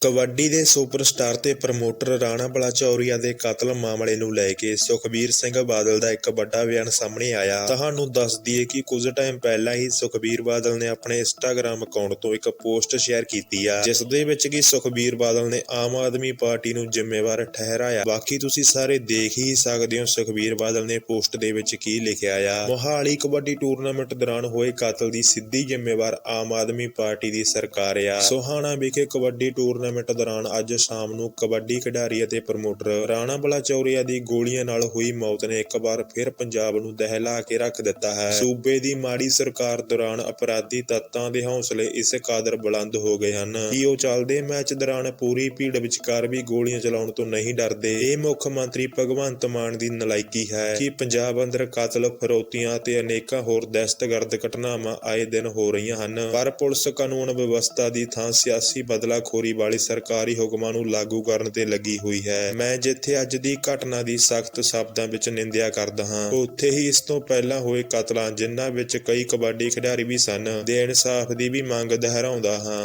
ਕਬੱਡੀ ਦੇ ਸੁਪਰਸਟਾਰ ਤੇ ਪ੍ਰਮੋਟਰ ਰਾਣਾ ਬਲਾਚੌਰੀਆ ਦੇ ਕਤਲ ਮਾਮਲੇ ਨੂੰ ਲੈ ਕੇ ਸੁਖਬੀਰ ਸਿੰਘ ਬਾਦਲ ਦਾ ਇੱਕ ਵੱਡਾ ਬਿਆਨ ਸਾਹਮਣੇ ਆਇਆ। ਤੁਹਾਨੂੰ ਦੱਸ ਦਈਏ ਕਿ ਕੁਝ ਟਾਈਮ ਪਹਿਲਾਂ ਹੀ ਸੁਖਬੀਰ ਬਾਦਲ ਨੇ ਆਪਣੇ ਇੰਸਟਾਗ੍ਰam ਅਕਾਊਂਟ ਤੋਂ ਇੱਕ ਪੋਸਟ ਸ਼ੇਅਰ ਕੀਤੀ ਆ, ਜਿਸ ਦੇ ਵਿੱਚ ਕਿ ਸੁਖਬੀਰ ਬਾਦਲ ਨੇ ਆਮ ਆਦਮੀ ਪਾਰਟੀ ਨੂੰ ਜ਼ਿੰਮੇਵਾਰ ਠਹਿਰਾਇਆ। ਬਾਕੀ ਤੁਸੀਂ ਸਾਰੇ ਦੇਖ ਹੀ ਸਕਦੇ ਹੋ ਸੁਖਬੀਰ ਬਾਦਲ ਨੇ ਪੋਸਟ ਦੇ ਵਿੱਚ ਕੀ ਲਿਖਿਆ ਆ। ਮੋਹਾਲੀ ਕਬੱਡੀ ਟੂਰਨਾਮੈਂਟ ਦੌਰਾਨ ਹੋਏ ਕਤਲ ਦੀ ਸਿੱਧੀ ਜ਼ਿੰਮੇਵਾਰ ਆਮ ਆਦਮੀ ਪਾਰਟੀ ਦੀ ਸਰਕਾਰ ਆ। ਸੋਹਾਣਾ ਵਿਖੇ ਕਬੱਡੀ ਟੂਰਨਾਮੈਂਟ ਦੌਰਾਨ ਅੱਜ ਸ਼ਾਮ ਨੂੰ ਕਬੱਡੀ ਖਿਡਾਰੀ ਅਤੇ ਪ੍ਰਮੋਟਰ ਰਾਣਾ ਬਲਾਚੌਰੀਆ ਦੀ ਗੋਲੀਆਂ ਨਾਲ ਹੋਈ ਮੌਤ ਨੇ ਇੱਕ ਵਾਰ ਫਿਰ ਪੰਜਾਬ ਨੂੰ ਦਹਿਲਾ ਕੇ ਰੱਖ ਦਿੱਤਾ ਹੈ। ਸੂਬੇ ਦੀ ਮਾੜੀ ਸਰਕਾਰ ਦੌਰਾਨ ਅਪਰਾਧੀ ਤੱਤਾਂ ਦੇ ਹੌਸਲੇ ਇਸ ਕਾਦਰ ਬੁਲੰਦ ਹੋ ਗਏ ਹਨ। ਕਿ ਉਹ ਚੱਲਦੇ ਮੈਚ ਦੌਰਾਨ ਪੂਰੀ ਭੀੜ ਵਿਚਕਾਰ ਵੀ ਗੋਲੀਆਂ ਚਲਾਉਣ ਤੋਂ ਨਹੀਂ ਡਰਦੇ? ਇਹ ਮੁੱਖ ਮੰਤਰੀ ਭਗਵੰਤ ਮਾਨ ਦੀ ਨਲਾਇਕੀ ਹੈ ਕਿ ਪੰਜਾਬ ਅੰਦਰ ਕਤਲ, ਫਰੋਤੀਆਂ ਤੇ ਅਨੇਕਾਂ ਹੋਰ ਦਹਿਸ਼ਤਗਰਦ ਘਟਨਾਵਾਂ ਆਏ ਦਿਨ ਹੋ ਰਹੀਆਂ ਹਨ। ਪਰ ਪੁਲਿਸ ਕਾਨੂੰਨ ਵਿਵਸਥਾ ਦੀ ਥਾਂ ਸਿਆਸੀ ਬਦਲਾਖੋਰੀ ਵਾਲੇ ਸਰਕਾਰੀ ਹੁਕਮਾਂ ਨੂੰ ਲਾਗੂ ਕਰਨ ਤੇ ਲੱਗੀ ਹੋਈ ਹੈ। ਮੈਂ ਜਿੱਥੇ ਅੱਜ ਦੀ ਘਟਨਾ ਦੀ ਸਖਤ ਸ਼ਬਦਾਂ ਵਿੱਚ ਨਿੰਦਿਆ ਕਰਦਾ ਹਾਂ, ਉੱਥੇ ਹੀ ਇਸ ਤੋਂ ਪਹਿਲਾਂ ਹੋਏ ਕਤਲਾਂ, ਜਿਨ੍ਹਾਂ ਵਿੱਚ ਕਈ ਕਬੱਡੀ ਖਿਡਾਰੀ ਵੀ ਸਨ ਦੇ ਇਨਸਾਫ ਦੀ ਵੀ ਮੰਗ ਦੁਹਰਾਉਂਦਾ ਹਾਂ।